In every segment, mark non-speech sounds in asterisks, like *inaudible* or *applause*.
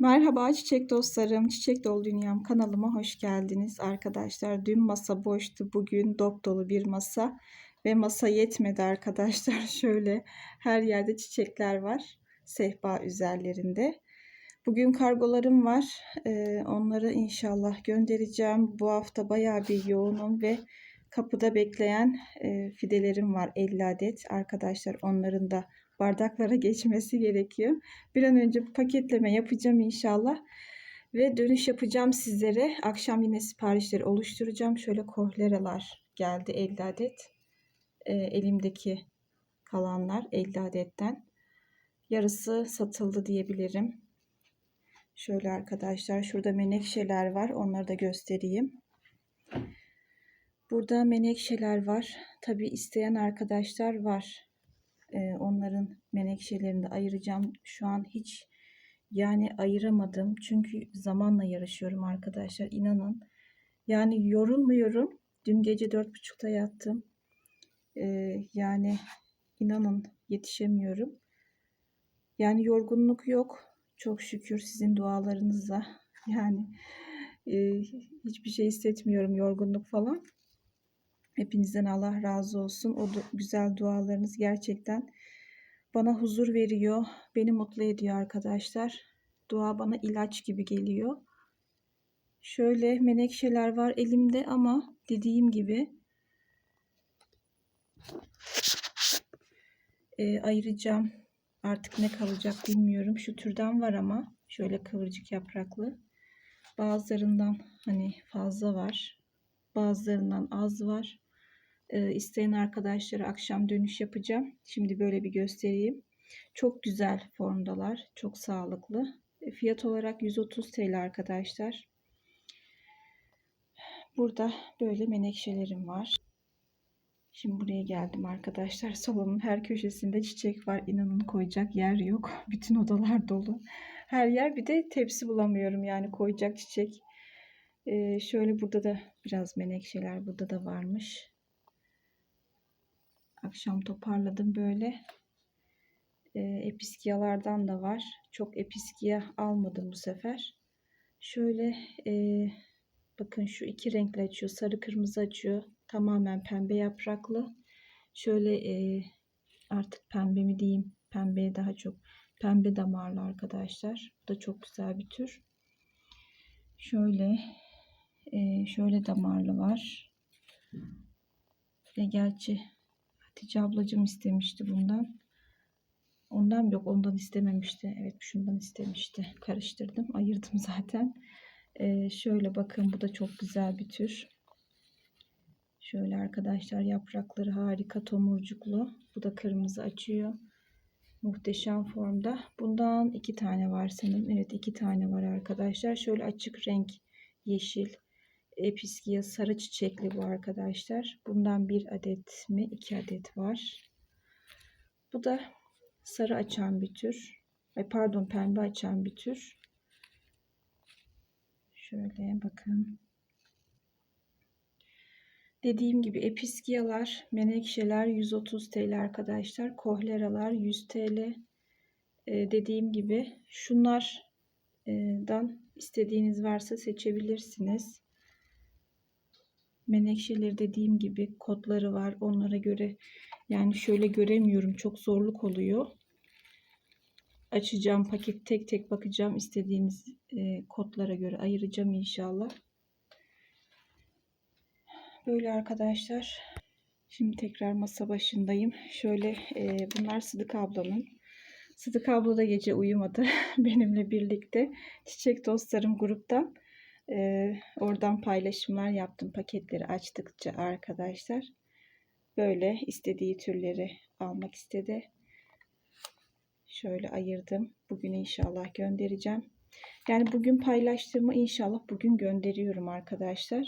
Merhaba çiçek dostlarım, Çiçek Dolu Dünyam kanalıma hoş geldiniz arkadaşlar. Dün masa boştu, bugün dop dolu bir masa ve masa yetmedi arkadaşlar. *laughs* Şöyle her yerde çiçekler var sehpa üzerlerinde. Bugün kargolarım var, ee, onları inşallah göndereceğim. Bu hafta bayağı bir yoğunum ve kapıda bekleyen e, fidelerim var 50 adet arkadaşlar. Onların da bardaklara geçmesi gerekiyor. Bir an önce paketleme yapacağım inşallah. Ve dönüş yapacağım sizlere. Akşam yine siparişleri oluşturacağım. Şöyle kohleralar geldi 50 adet. E, elimdeki kalanlar 50 adetten. Yarısı satıldı diyebilirim. Şöyle arkadaşlar şurada menekşeler var. Onları da göstereyim. Burada menekşeler var. Tabi isteyen arkadaşlar var onların menekşelerini de ayıracağım. Şu an hiç yani ayıramadım. Çünkü zamanla yarışıyorum arkadaşlar. inanın. Yani yorulmuyorum. Dün gece dört buçukta yattım. Yani inanın yetişemiyorum. Yani yorgunluk yok. Çok şükür sizin dualarınızla. Yani e, hiçbir şey hissetmiyorum yorgunluk falan. Hepinizden Allah razı olsun. O güzel dualarınız gerçekten bana huzur veriyor. Beni mutlu ediyor arkadaşlar. Dua bana ilaç gibi geliyor. Şöyle menekşeler var elimde ama dediğim gibi e, ayıracağım. Artık ne kalacak bilmiyorum. Şu türden var ama şöyle kıvırcık yapraklı. Bazılarından hani fazla var. Bazılarından az var. E, isteyen arkadaşlara akşam dönüş yapacağım. Şimdi böyle bir göstereyim. Çok güzel formdalar. Çok sağlıklı. E, fiyat olarak 130 TL arkadaşlar. Burada böyle menekşelerim var. Şimdi buraya geldim arkadaşlar. Salonun her köşesinde çiçek var. İnanın koyacak yer yok. *laughs* Bütün odalar dolu. Her yer bir de tepsi bulamıyorum yani koyacak çiçek. Ee, şöyle burada da biraz menekşeler burada da varmış. Akşam toparladım böyle. E, episkiyalardan da var. Çok episkiya almadım bu sefer. Şöyle e, bakın şu iki renkli açıyor. Sarı kırmızı açıyor. Tamamen pembe yapraklı. Şöyle e, artık pembe mi diyeyim. Pembeye daha çok pembe damarlı arkadaşlar. Bu da çok güzel bir tür. Şöyle e, şöyle damarlı var. Ve gerçi Hatice ablacığım istemişti bundan. Ondan yok ondan istememişti. Evet şundan istemişti. Karıştırdım. Ayırdım *laughs* zaten. Ee, şöyle bakın bu da çok güzel bir tür. Şöyle arkadaşlar yaprakları harika tomurcuklu. Bu da kırmızı açıyor. Muhteşem formda. Bundan iki tane var sanırım. Evet iki tane var arkadaşlar. Şöyle açık renk yeşil episkiya sarı çiçekli bu arkadaşlar. Bundan bir adet mi iki adet var. Bu da sarı açan bir tür. Ay pardon pembe açan bir tür. Şöyle bakın. Dediğim gibi episkiyalar, menekşeler 130 TL arkadaşlar. Kohleralar 100 TL. Ee, dediğim gibi şunlardan istediğiniz varsa seçebilirsiniz. Menekşeleri dediğim gibi kodları var. Onlara göre yani şöyle göremiyorum. Çok zorluk oluyor. Açacağım paket tek tek bakacağım. istediğiniz e, kodlara göre ayıracağım inşallah. Böyle arkadaşlar. Şimdi tekrar masa başındayım. Şöyle e, bunlar Sıdık ablamın. Sıdık abla da gece uyumadı *laughs* benimle birlikte. Çiçek dostlarım gruptan. Ee, oradan paylaşımlar yaptım paketleri açtıkça arkadaşlar. Böyle istediği türleri almak istedi. Şöyle ayırdım. Bugün inşallah göndereceğim. Yani bugün paylaştığımı inşallah bugün gönderiyorum arkadaşlar.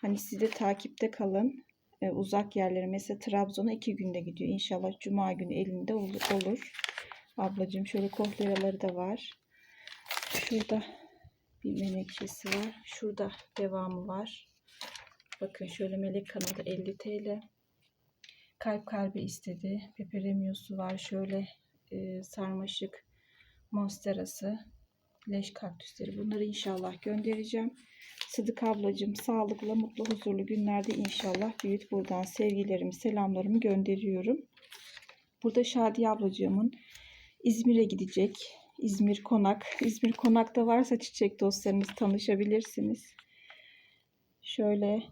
Hani siz de takipte kalın. Ee, uzak yerlere mesela Trabzon'a iki günde gidiyor. İnşallah Cuma günü elinde olur. Ablacığım şöyle kohleraları da var. Şurada bir menekşesi var. Şurada devamı var. Bakın şöyle melek kanadı 50 TL. Kalp kalbi istedi. Peperemiyosu var. Şöyle e, sarmaşık monsterası. Leş kaktüsleri. Bunları inşallah göndereceğim. Sıdık ablacığım sağlıklı, mutlu, huzurlu günlerde inşallah büyüt. Buradan sevgilerimi, selamlarımı gönderiyorum. Burada Şadiye ablacığımın İzmir'e gidecek. İzmir Konak. İzmir Konak'ta varsa çiçek dostlarınız tanışabilirsiniz. Şöyle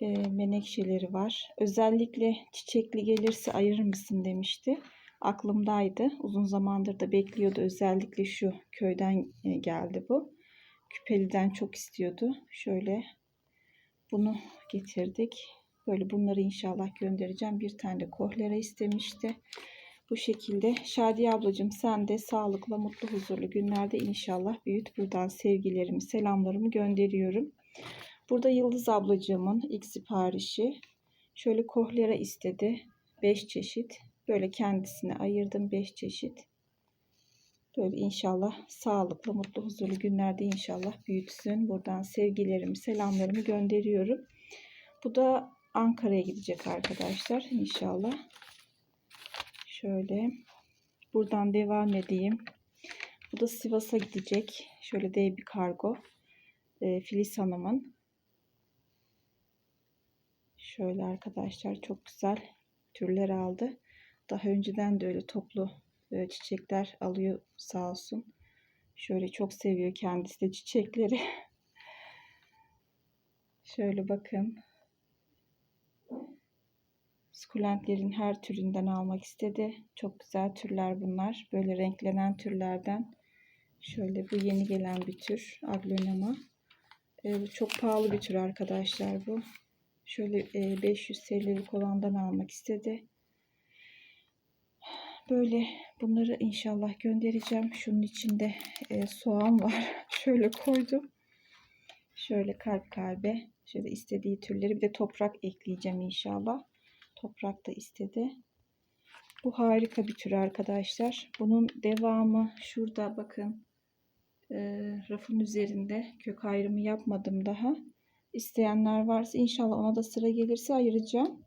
e, menekşeleri var. Özellikle çiçekli gelirse ayırır mısın demişti. Aklımdaydı. Uzun zamandır da bekliyordu. Özellikle şu köyden e, geldi bu. Küpeli'den çok istiyordu. Şöyle bunu getirdik. Böyle bunları inşallah göndereceğim. Bir tane de kohlera istemişti. Bu şekilde. Şadiye ablacığım sen de sağlıklı, mutlu, huzurlu günlerde inşallah büyüt. Buradan sevgilerimi, selamlarımı gönderiyorum. Burada Yıldız ablacığımın ilk siparişi. Şöyle kohlera istedi. 5 çeşit. Böyle kendisine ayırdım 5 çeşit. Böyle inşallah sağlıklı, mutlu, huzurlu günlerde inşallah büyütsün. Buradan sevgilerimi, selamlarımı gönderiyorum. Bu da Ankara'ya gidecek arkadaşlar inşallah. Şöyle buradan devam edeyim. Bu da Sivas'a gidecek. Şöyle dev bir kargo. Ee, Filiz Hanım'ın. Şöyle arkadaşlar çok güzel türler aldı. Daha önceden de öyle toplu e, çiçekler alıyor sağ olsun. Şöyle çok seviyor kendisi de çiçekleri. *laughs* Şöyle bakın. Sukulentlerin her türünden almak istedi. Çok güzel türler bunlar. Böyle renklenen türlerden. Şöyle bu yeni gelen bir tür. Aglonema. E, bu çok pahalı bir tür arkadaşlar bu. Şöyle e, 500 TL'lik olandan almak istedi. Böyle bunları inşallah göndereceğim. Şunun içinde e, soğan var. *laughs* Şöyle koydum. Şöyle kalp kalbe. Şöyle istediği türleri bir de toprak ekleyeceğim inşallah. Toprak da istedi. Bu harika bir tür arkadaşlar. Bunun devamı şurada bakın. E, rafın üzerinde kök ayrımı yapmadım daha. İsteyenler varsa inşallah ona da sıra gelirse ayıracağım.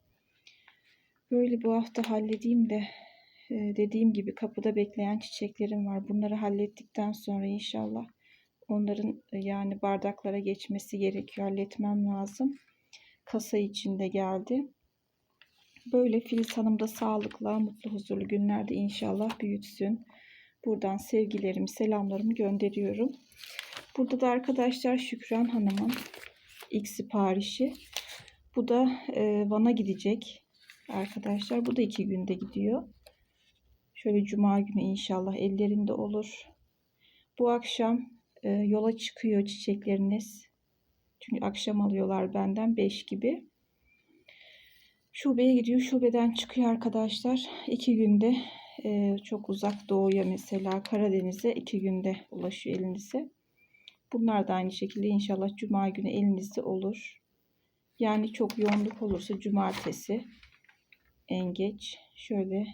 Böyle bu hafta halledeyim de e, dediğim gibi kapıda bekleyen çiçeklerim var. Bunları hallettikten sonra inşallah onların e, yani bardaklara geçmesi gerekiyor. Halletmem lazım. Kasa içinde geldi. Böyle Filiz Hanım da sağlıkla, mutlu, huzurlu günlerde inşallah büyütsün. Buradan sevgilerimi, selamlarımı gönderiyorum. Burada da arkadaşlar Şükran Hanım'ın ilk siparişi. Bu da e, Van'a gidecek arkadaşlar. Bu da iki günde gidiyor. Şöyle cuma günü inşallah ellerinde olur. Bu akşam e, yola çıkıyor çiçekleriniz. Çünkü akşam alıyorlar benden 5 gibi. Şubeye gidiyor. Şubeden çıkıyor arkadaşlar. iki günde e, çok uzak doğuya mesela Karadeniz'e iki günde ulaşıyor elinize. Bunlar da aynı şekilde inşallah cuma günü elinizde olur. Yani çok yoğunluk olursa cumartesi en geç şöyle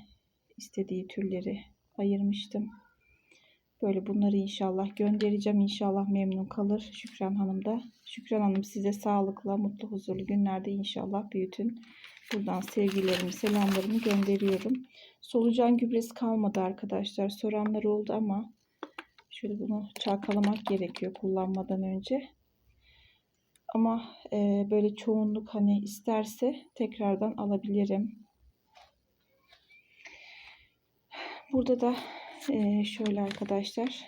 istediği türleri ayırmıştım. Böyle bunları inşallah göndereceğim. İnşallah memnun kalır Şükran Hanım da. Şükran Hanım size sağlıkla, mutlu, huzurlu günlerde inşallah büyütün. Buradan sevgilerimi, selamlarımı gönderiyorum. Solucan gübresi kalmadı arkadaşlar. Soranlar oldu ama şöyle bunu çalkalamak gerekiyor kullanmadan önce. Ama e, böyle çoğunluk hani isterse tekrardan alabilirim. Burada da e, şöyle arkadaşlar.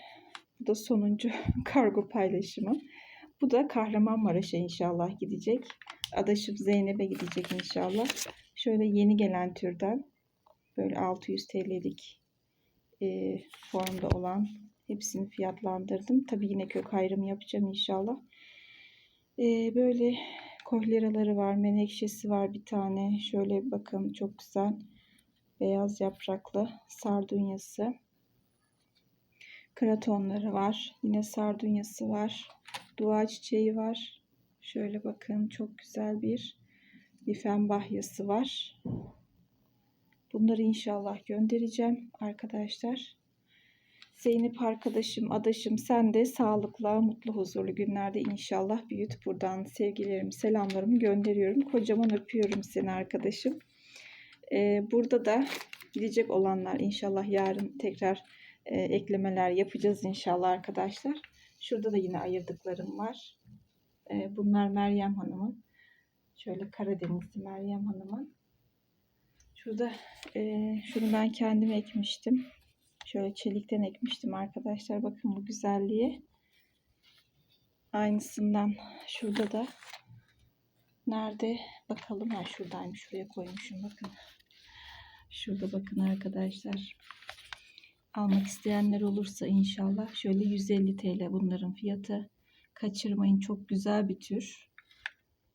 Bu da sonuncu *laughs* kargo paylaşımı. Bu da Kahramanmaraş'a inşallah gidecek. Adaşım Zeynep'e gidecek inşallah. Şöyle yeni gelen türden böyle 600 TL'lik e, formda olan hepsini fiyatlandırdım. Tabi yine kök ayrımı yapacağım inşallah. E, böyle kohleraları var. Menekşesi var bir tane. Şöyle bakın çok güzel. Beyaz yapraklı sardunyası. Kratonları var. Yine sardunyası var. Dua çiçeği var. Şöyle bakın çok güzel bir lifen bahyası var. Bunları inşallah göndereceğim arkadaşlar. Zeynep arkadaşım, adaşım sen de sağlıklı, mutlu, huzurlu günlerde inşallah büyüt. Buradan sevgilerimi, selamlarımı gönderiyorum. Kocaman öpüyorum seni arkadaşım. Ee, burada da gidecek olanlar inşallah yarın tekrar e, eklemeler yapacağız inşallah arkadaşlar. Şurada da yine ayırdıklarım var. E, bunlar Meryem Hanım'ın. Şöyle Karadenizli Meryem Hanım'ın. Şurada e, şunu ben kendim ekmiştim. Şöyle çelikten ekmiştim arkadaşlar. Bakın bu güzelliği. Aynısından şurada da nerede bakalım ha şuradaymış şuraya koymuşum bakın. Şurada bakın arkadaşlar. Almak isteyenler olursa inşallah şöyle 150 TL bunların fiyatı. Kaçırmayın çok güzel bir tür.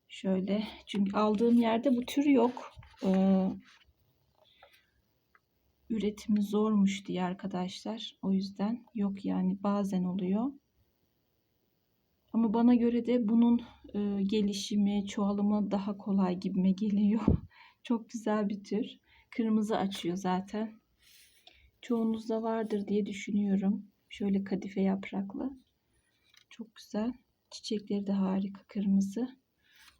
Şöyle çünkü aldığım yerde bu tür yok. Ee, üretimi zormuş diye arkadaşlar. O yüzden yok yani bazen oluyor. Ama bana göre de bunun e, gelişimi, çoğalımı daha kolay gibime geliyor. *laughs* Çok güzel bir tür. Kırmızı açıyor zaten. Çoğunuzda vardır diye düşünüyorum. Şöyle kadife yapraklı. Çok güzel. Çiçekleri de harika kırmızı.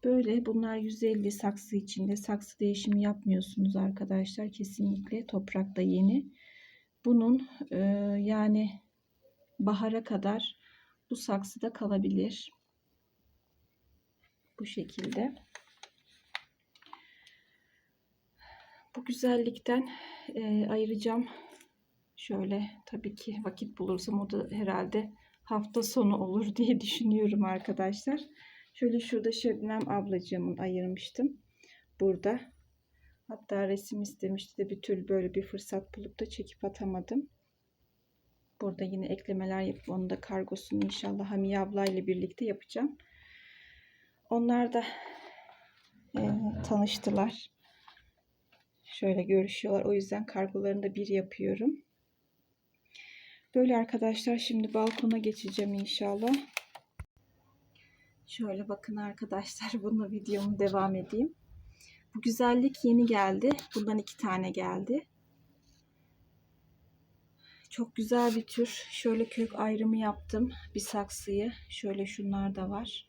Böyle bunlar 150 saksı içinde. Saksı değişimi yapmıyorsunuz arkadaşlar. Kesinlikle toprakta yeni. Bunun e, yani bahara kadar bu saksıda kalabilir. Bu şekilde. Bu güzellikten e, ayıracağım. Şöyle tabii ki vakit bulursam o da herhalde hafta sonu olur *laughs* diye düşünüyorum arkadaşlar. Şöyle şurada Şebnem ablacığımın ayırmıştım. Burada. Hatta resim istemişti de bir türlü böyle bir fırsat bulup da çekip atamadım. Burada yine eklemeler yapıp onu da kargosunu inşallah Hamiye abla ile birlikte yapacağım. Onlar da e, tanıştılar. Şöyle görüşüyorlar. O yüzden kargolarını da bir yapıyorum. Böyle arkadaşlar şimdi balkona geçeceğim inşallah. Şöyle bakın arkadaşlar *laughs* bununla videomu devam edeyim. Bu güzellik yeni geldi. Bundan iki tane geldi. Çok güzel bir tür. Şöyle kök ayrımı yaptım. Bir saksıyı. Şöyle şunlar da var.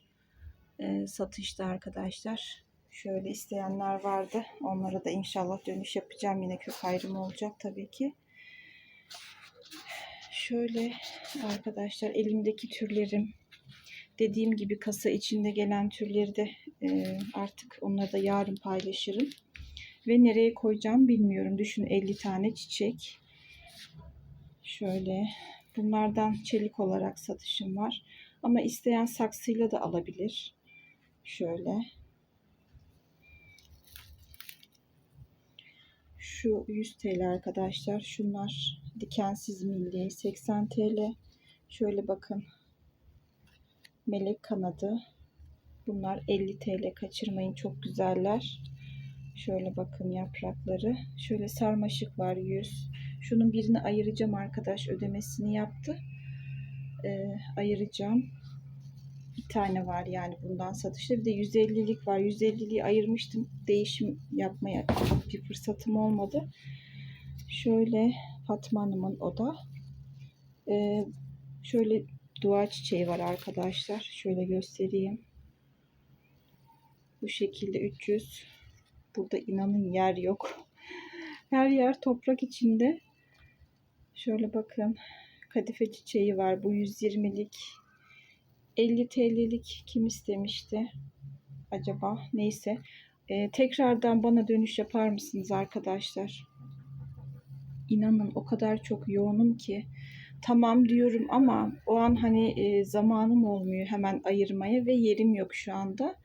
Ee, satışta arkadaşlar. Şöyle isteyenler vardı. Onlara da inşallah dönüş yapacağım. Yine kök ayrımı olacak tabii ki. Şöyle arkadaşlar elimdeki türlerim dediğim gibi kasa içinde gelen türleri de e, artık onları da yarın paylaşırım. Ve nereye koyacağım bilmiyorum. Düşün 50 tane çiçek. Şöyle bunlardan çelik olarak satışım var. Ama isteyen saksıyla da alabilir. Şöyle. Şu 100 TL arkadaşlar. Şunlar dikensiz milli 80 TL. Şöyle bakın. Melek kanadı. Bunlar 50 TL kaçırmayın. Çok güzeller. Şöyle bakın yaprakları. Şöyle sarmaşık var 100. Şunun birini ayıracağım arkadaş. Ödemesini yaptı. Ee, ayıracağım. Bir tane var yani bundan satışta. Bir de 150'lik var. 150'liği ayırmıştım. Değişim yapmaya bir fırsatım olmadı. Şöyle Fatma Hanım'ın o da. Ee, şöyle dua çiçeği var arkadaşlar. Şöyle göstereyim. Bu şekilde 300. Burada inanın yer yok. *laughs* Her yer toprak içinde. Şöyle bakın. Kadife çiçeği var. Bu 120'lik. 50 TL'lik kim istemişti? Acaba neyse. Ee, tekrardan bana dönüş yapar mısınız arkadaşlar? İnanın o kadar çok yoğunum ki tamam diyorum ama o an hani e, zamanım olmuyor hemen ayırmaya ve yerim yok şu anda.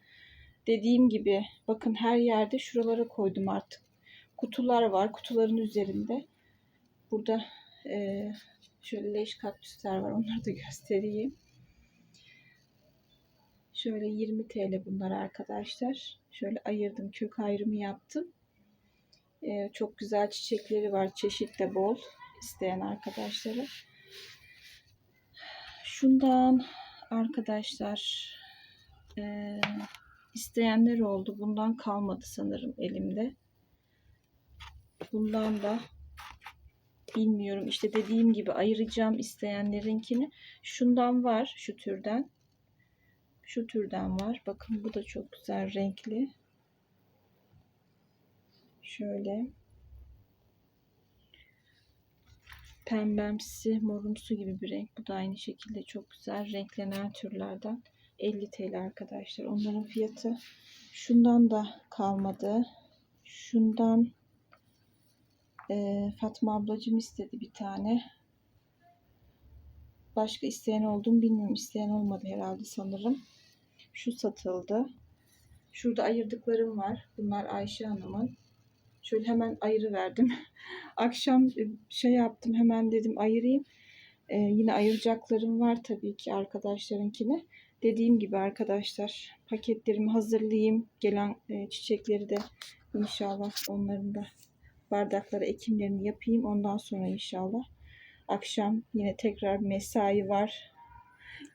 Dediğim gibi bakın her yerde şuralara koydum artık. Kutular var. Kutuların üzerinde. Burada e, şöyle leş kaktüsler var. Onları da *laughs* göstereyim. Şöyle 20 TL bunlar arkadaşlar. Şöyle ayırdım. Kök ayrımı yaptım. E, çok güzel çiçekleri var. Çeşit de bol. isteyen arkadaşları. Şundan arkadaşlar e, isteyenler oldu. Bundan kalmadı sanırım elimde. Bundan da bilmiyorum. İşte dediğim gibi ayıracağım isteyenlerinkini. Şundan var şu türden. Şu türden var. Bakın bu da çok güzel renkli. Şöyle. pembemsi, morumsu gibi bir renk. Bu da aynı şekilde çok güzel renklenen türlerden. 50 TL arkadaşlar. Onların fiyatı şundan da kalmadı. Şundan e, Fatma ablacığım istedi bir tane. Başka isteyen oldu mu bilmiyorum. İsteyen olmadı herhalde sanırım. Şu satıldı. Şurada ayırdıklarım var. Bunlar Ayşe Hanım'ın. Şöyle hemen ayrı verdim. *laughs* Akşam e, şey yaptım hemen dedim ayırayım. Ee, yine ayıracaklarım var tabii ki arkadaşlarınkini. Dediğim gibi arkadaşlar paketlerimi hazırlayayım. Gelen e, çiçekleri de inşallah onların da bardaklara ekimlerini yapayım. Ondan sonra inşallah akşam yine tekrar mesai var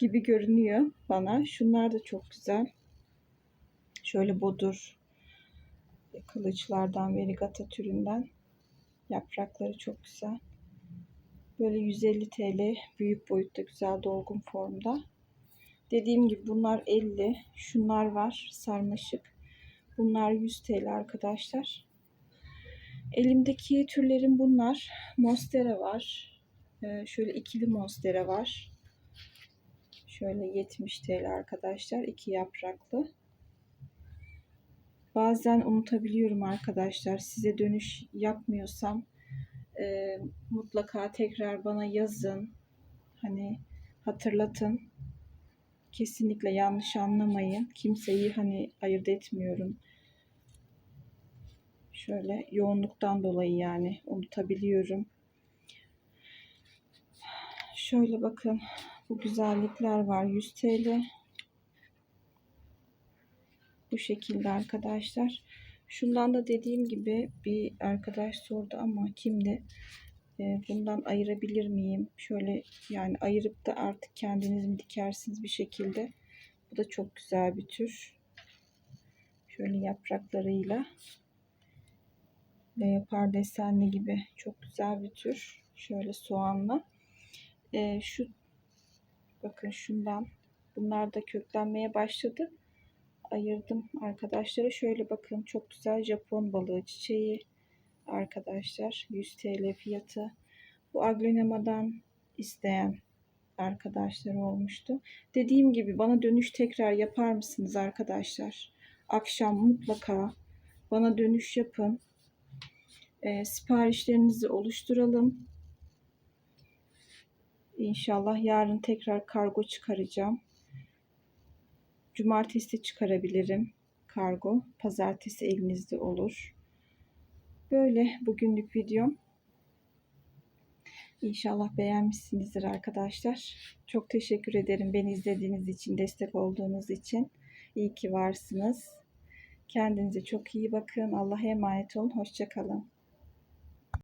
gibi görünüyor bana. Şunlar da çok güzel. Şöyle bodur kılıçlardan verigata türünden. Yaprakları çok güzel. Böyle 150 TL büyük boyutta güzel dolgun formda. Dediğim gibi bunlar 50. Şunlar var sarmaşık. Bunlar 100 TL arkadaşlar. Elimdeki türlerim bunlar. Monstera var. Ee, şöyle ikili monstera var. Şöyle 70 TL arkadaşlar. iki yapraklı. Bazen unutabiliyorum arkadaşlar. Size dönüş yapmıyorsam e, mutlaka tekrar bana yazın. Hani hatırlatın. Kesinlikle yanlış anlamayın. Kimseyi hani ayırt etmiyorum. Şöyle yoğunluktan dolayı yani unutabiliyorum. Şöyle bakın. Bu güzellikler var. 100 TL. Bu şekilde arkadaşlar. Şundan da dediğim gibi bir arkadaş sordu ama kimdi? E, bundan ayırabilir miyim? Şöyle yani ayırıp da artık kendiniz mi dikersiniz bir şekilde. Bu da çok güzel bir tür. Şöyle yapraklarıyla leopar desenli gibi çok güzel bir tür. Şöyle soğanla. E, şu bakın şundan bunlar da köklenmeye başladı ayırdım arkadaşlara. Şöyle bakın çok güzel Japon balığı çiçeği arkadaşlar. 100 TL fiyatı. Bu aglenemadan isteyen arkadaşlar olmuştu. Dediğim gibi bana dönüş tekrar yapar mısınız arkadaşlar? Akşam mutlaka bana dönüş yapın. E, siparişlerinizi oluşturalım. İnşallah yarın tekrar kargo çıkaracağım. Cumartesi çıkarabilirim kargo. Pazartesi elinizde olur. Böyle bugünlük videom. İnşallah beğenmişsinizdir arkadaşlar. Çok teşekkür ederim beni izlediğiniz için, destek olduğunuz için. İyi ki varsınız. Kendinize çok iyi bakın. Allah'a emanet olun. Hoşçakalın.